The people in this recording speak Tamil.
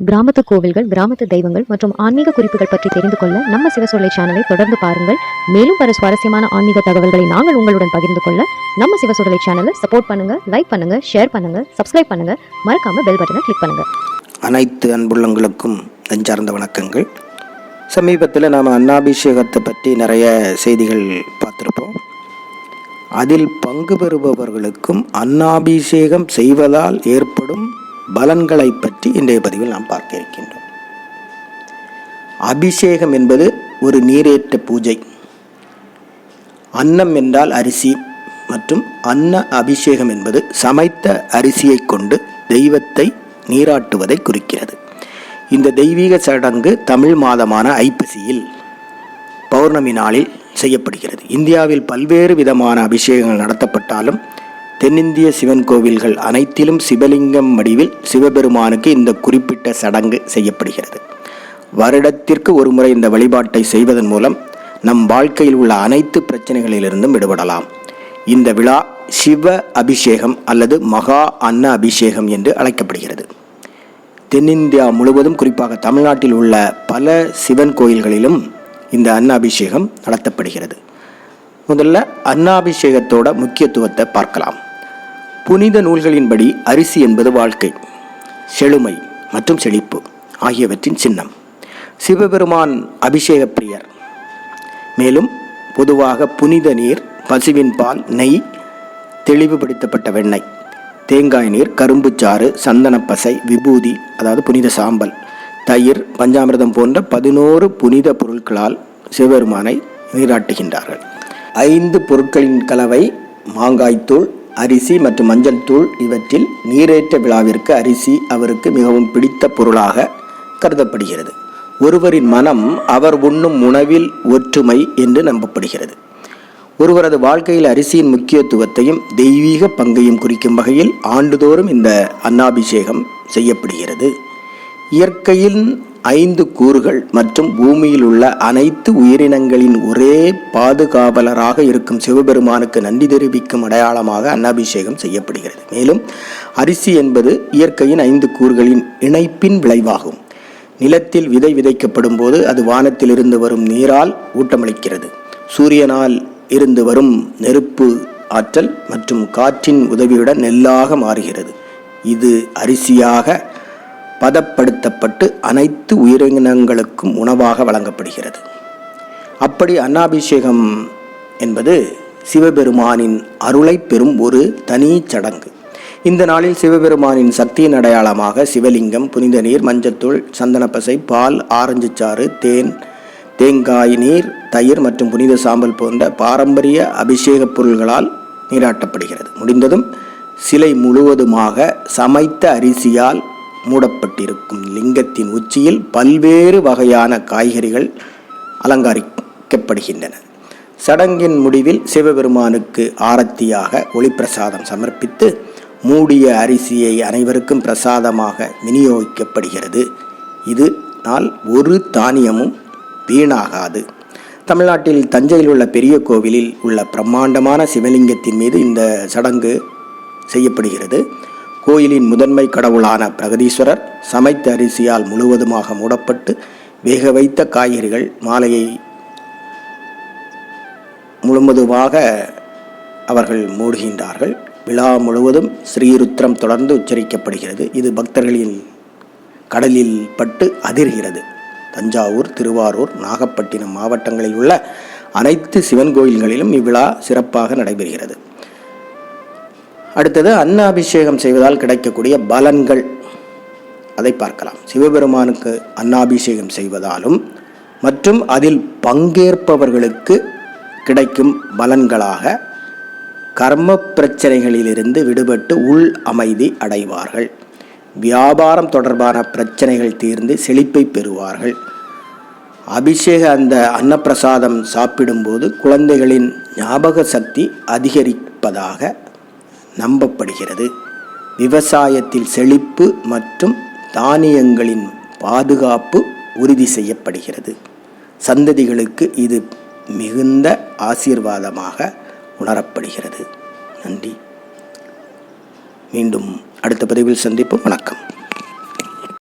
கிராமத்து கோவில்கள் கிராமத்து தெய்வங்கள் மற்றும் ஆன்மீக குறிப்புகள் பற்றி தெரிந்து கொள்ள நம்ம சிவசொல்லை சேனலை தொடர்ந்து பாருங்கள். மேலும் பல சுவாரஸ்யமான ஆன்மீக தகவல்களை நாங்கள் உங்களுடன் பகிர்ந்து கொள்ள நம்ம சிவசொல்லை சேனலை சப்போர்ட் பண்ணுங்க லைக் பண்ணுங்க ஷேர் பண்ணுங்க சப்ஸ்கிரைப் பண்ணுங்க. மறக்காம பெல் பட்டனை கிளிக் பண்ணுங்க. அனைத்து அன்புள்ளங்களுக்கும் நெஞ்சார்ந்த வணக்கங்கள். சமீபத்தில் நாம் அன்னாபிஷேகத்தை பற்றி நிறைய செய்திகள் பார்த்துருப்போம். அதில் பங்கு பெறுபவர்களுக்கும் அன்னாபிஷேகம் செய்வதால் ஏற்படும் பலன்களை பற்றி இன்றைய பதிவில் நாம் பார்க்க இருக்கின்றோம். அபிஷேகம் என்பது ஒரு நீரேற்ற பூஜை. அன்னம் என்றால் அரிசி மற்றும் அன்ன அபிஷேகம் என்பது சமைத்த அரிசியை கொண்டு தெய்வத்தை நீராட்டுவதை குறிக்கிறது. இந்த தெய்வீக சடங்கு தமிழ் மாதமான ஐப்பசியில் பௌர்ணமி நாளில் செய்யப்படுகிறது. இந்தியாவில் பல்வேறு விதமான அபிஷேகங்கள் நடத்தப்பட்டாலும் தென்னிந்திய சிவன் கோவில்கள் அனைத்திலும் சிவலிங்கம் வடிவில் சிவபெருமானுக்கு இந்த குறிப்பிட்ட சடங்கு செய்யப்படுகிறது. வருடத்திற்கு ஒருமுறை இந்த வழிபாட்டை செய்வதன் மூலம் நம் வாழ்க்கையில் உள்ள அனைத்து பிரச்சனைகளிலிருந்தும் விடுபடலாம். இந்த விழா சிவ அபிஷேகம் அல்லது மகா அன்ன அபிஷேகம் என்று அழைக்கப்படுகிறது. தென்னிந்தியா முழுவதும் குறிப்பாக தமிழ்நாட்டில் உள்ள பல சிவன் கோயில்களிலும் இந்த அன்னாபிஷேகம் நடத்தப்படுகிறது. முதல்ல அன்னாபிஷேகத்தோட முக்கியத்துவத்தை பார்க்கலாம். புனித நூல்களின்படி அரிசி என்பது வாழ்க்கை செழுமை மற்றும் செழிப்பு ஆகியவற்றின் சின்னம். சிவபெருமான் அபிஷேக பிரியர். மேலும் பொதுவாக புனித நீர் பசுவின் பால் நெய் தெளிவுபடுத்தப்பட்ட வெண்ணெய் தேங்காய் நீர் கரும்புச்சாறு சந்தனப்பசை விபூதி அதாவது புனித சாம்பல் தயிர் பஞ்சாமிரதம் போன்ற பதினோரு புனித பொருட்களால் சிவபெருமானை நீராட்டுகின்றார்கள். ஐந்து பொருட்களின் கலவை மாங்காய்த்தூள் அரிசி மற்றும் மஞ்சள் தூள் இவற்றில் நீரேற்ற விழாவிற்கு அரிசி அவருக்கு மிகவும் பிடித்த பொருளாக கருதப்படுகிறது. ஒருவரின் மனம் அவர் உண்ணும் உணவில் ஒற்றுமை என்று நம்பப்படுகிறது. ஒருவரது வாழ்க்கையில் அரிசியின் முக்கியத்துவத்தையும் தெய்வீக பங்கையும் குறிக்கும் வகையில் ஆண்டுதோறும் இந்த அன்னாபிஷேகம் செய்யப்படுகிறது. இயற்கையின் ஐந்து கூறுகள் மற்றும் பூமியில் உள்ள அனைத்து உயிரினங்களின் ஒரே பாதுகாவலராக இருக்கும் சிவபெருமானுக்கு நன்றி தெரிவிக்கும் அடையாளமாக அன்னாபிஷேகம் செய்யப்படுகிறது. மேலும் அரிசி என்பது இயற்கையின் ஐந்து கூறுகளின் இணைப்பின் விளைவாகும். நிலத்தில் விதை விதைக்கப்படும் போது அது வானத்திலிருந்து வரும் நீரால் ஊட்டமளிக்கிறது. சூரியனால் இருந்து வரும் நெருப்பு ஆற்றல் மற்றும் காற்றின் உதவியுடன் நெல்லாக மாறுகிறது. இது அரிசியாக பதப்படுத்தப்பட்டு அனைத்து உயிரினங்களுக்கும் உணவாக வழங்கப்படுகிறது. அப்படி அன்னாபிஷேகம் என்பது சிவபெருமானின் அருளை பெறும் ஒரு தனி சடங்கு. இந்த நாளில் சிவபெருமானின் சக்தியின் அடையாளமாக சிவலிங்கம் புனித நீர் மஞ்சத்தூள் சந்தனப்பசை பால் ஆரஞ்சு சாறு தேன் தேங்காய் நீர் தயிர் மற்றும் புனித சாம்பல் போன்ற பாரம்பரிய அபிஷேகப் பொருள்களால் நீராட்டப்படுகிறது. முடிந்ததும் சிலை முழுவதுமாக சமைத்த அரிசியால் மூடப்பட்டிருக்கும் லிங்கத்தின் உச்சியில் பல்வேறு வகையான காய்கறிகள் அலங்கரிக்கப்படுகின்றன. சடங்கின் முடிவில் சிவபெருமானுக்கு ஆரத்தியாக ஒளிப்பிரசாதம் சமர்ப்பித்து மூடிய அரிசியை அனைவருக்கும் பிரசாதமாக விநியோகிக்கப்படுகிறது. இது நாள் ஒரு தானியமும் வீணாகாது. தமிழ்நாட்டில் தஞ்சையில் உள்ள பெரிய கோவிலில் உள்ள பிரம்மாண்டமான சிவலிங்கத்தின் மீது இந்த சடங்கு செய்யப்படுகிறது. கோயிலின் முதன்மை கடவுளான பிரகதீஸ்வரர் சமைத்த அரிசியால் முழுவதுமாக மூடப்பட்டு வேக வைத்த காய்கறிகள் மாலையை முழுவதுமாக அவர்கள் மூடுகின்றார்கள். விழா முழுவதும் ஸ்ரீருத்ரம் தொடர்ந்து உச்சரிக்கப்படுகிறது. இது பக்தர்களின் கடலில் பட்டு அதிர்கிறது. தஞ்சாவூர் திருவாரூர் நாகப்பட்டினம் மாவட்டங்களில் உள்ள அனைத்து சிவன் கோயில்களிலும் இவ்விழா சிறப்பாக நடைபெறுகிறது. அடுத்தது அன்ன அபிஷேகம் செய்வதால் கிடைக்கக்கூடிய பலன்கள். அதை பார்க்கலாம். சிவபெருமானுக்கு அன்னாபிஷேகம் செய்வதாலும் மற்றும் அதில் பங்கேற்பவர்களுக்கு கிடைக்கும் பலன்களாக கர்ம பிரச்சனைகளிலிருந்து விடுபட்டு உள் அமைதி அடைவார்கள். வியாபாரம் தொடர்பான பிரச்சனைகள் தீர்ந்து செழிப்பை பெறுவார்கள். அபிஷேக அந்த அன்னப்பிரசாதம் சாப்பிடும்போது குழந்தைகளின் ஞாபக சக்தி அதிகரிப்பதாக நம்பப்படுகிறது. விவசாயத்தில் செழிப்பு மற்றும் தானியங்களின் பாதுகாப்பு உறுதி செய்யப்படுகிறது. சந்ததிகளுக்கு இது மிகுந்த ஆசீர்வாதமாக உணரப்படுகிறது. நன்றி. மீண்டும் அடுத்த பதிவில் சந்திப்போம். வணக்கம்.